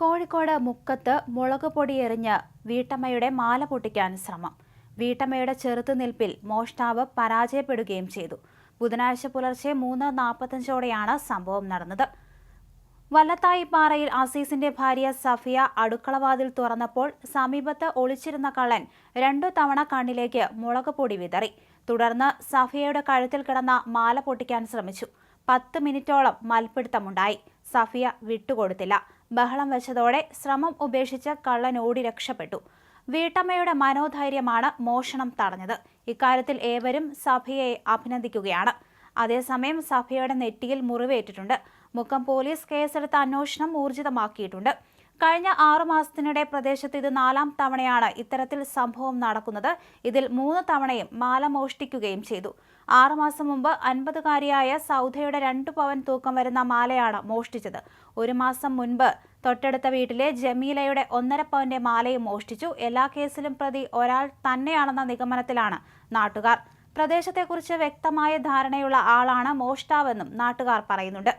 കോഴിക്കോട് മുക്കത്ത് മുളക് പൊടി എറിഞ്ഞ് വീട്ടമ്മയുടെ മാല പൊട്ടിക്കാൻ ശ്രമം. വീട്ടമ്മയുടെ ചെറുത്തുനിൽപ്പിൽ മോഷ്ടാവ് പരാജയപ്പെടുകയും ചെയ്തു. ബുധനാഴ്ച പുലർച്ചെ മൂന്ന് നാൽപ്പത്തഞ്ചോടെയാണ് സംഭവം നടന്നത്. വല്ലത്തായിപ്പാറയിൽ അസീസിന്റെ ഭാര്യ സഫിയ അടുക്കളവാതിൽ തുറന്നപ്പോൾ സമീപത്ത് ഒളിച്ചിരുന്ന കള്ളൻ രണ്ടു തവണ കണ്ണിലേക്ക് മുളക് പൊടി വിതറി. തുടർന്ന് സഫിയയുടെ കഴുത്തിൽ കിടന്ന മാല പൊട്ടിക്കാൻ ശ്രമിച്ചു. പത്ത് മിനിറ്റോളം മൽപിടുത്തമുണ്ടായി. സഫിയ വിട്ടുകൊടുത്തില്ല. ബഹളം വെച്ചതോടെ ശ്രമം ഉപേക്ഷിച്ച് കള്ളൻ ഓടി രക്ഷപ്പെട്ടു. വീട്ടമ്മയുടെ മനോധൈര്യമാണ് മോഷണം തടഞ്ഞത്. ഇക്കാര്യത്തിൽ ഏവരും സഫിയെ അഭിനന്ദിക്കുകയാണ്. അതേസമയം സഫിയയുടെ നെറ്റിയിൽ മുറിവേറ്റിട്ടുണ്ട്. മുക്കം പോലീസ് കേസെടുത്ത അന്വേഷണം ഊർജിതമാക്കിയിട്ടുണ്ട്. കഴിഞ്ഞ ആറു മാസത്തിനിടെ പ്രദേശത്ത് ഇത് നാലാം തവണയാണ് ഇത്തരത്തിൽ സംഭവം നടക്കുന്നത്. ഇതിൽ മൂന്ന് തവണയും മാല മോഷ്ടിക്കുകയും ചെയ്തു. ആറുമാസം മുമ്പ് അൻപതുകാരിയായ സൗധയുടെ രണ്ടു പവൻ തൂക്കം വരുന്ന മാലയാണ് മോഷ്ടിച്ചത്. ഒരു മാസം മുൻപ് തൊട്ടടുത്ത വീട്ടിലെ ജമീലയുടെ ഒന്നര പവന്റെ മാലയും മോഷ്ടിച്ചു. എല്ലാ കേസിലും പ്രതി ഒരാൾ തന്നെയാണെന്ന നിഗമനത്തിലാണ് നാട്ടുകാർ. പ്രദേശത്തെക്കുറിച്ച് വ്യക്തമായ ധാരണയുള്ള ആളാണ് മോഷ്ടാവെന്നും നാട്ടുകാർ പറയുന്നുണ്ട്.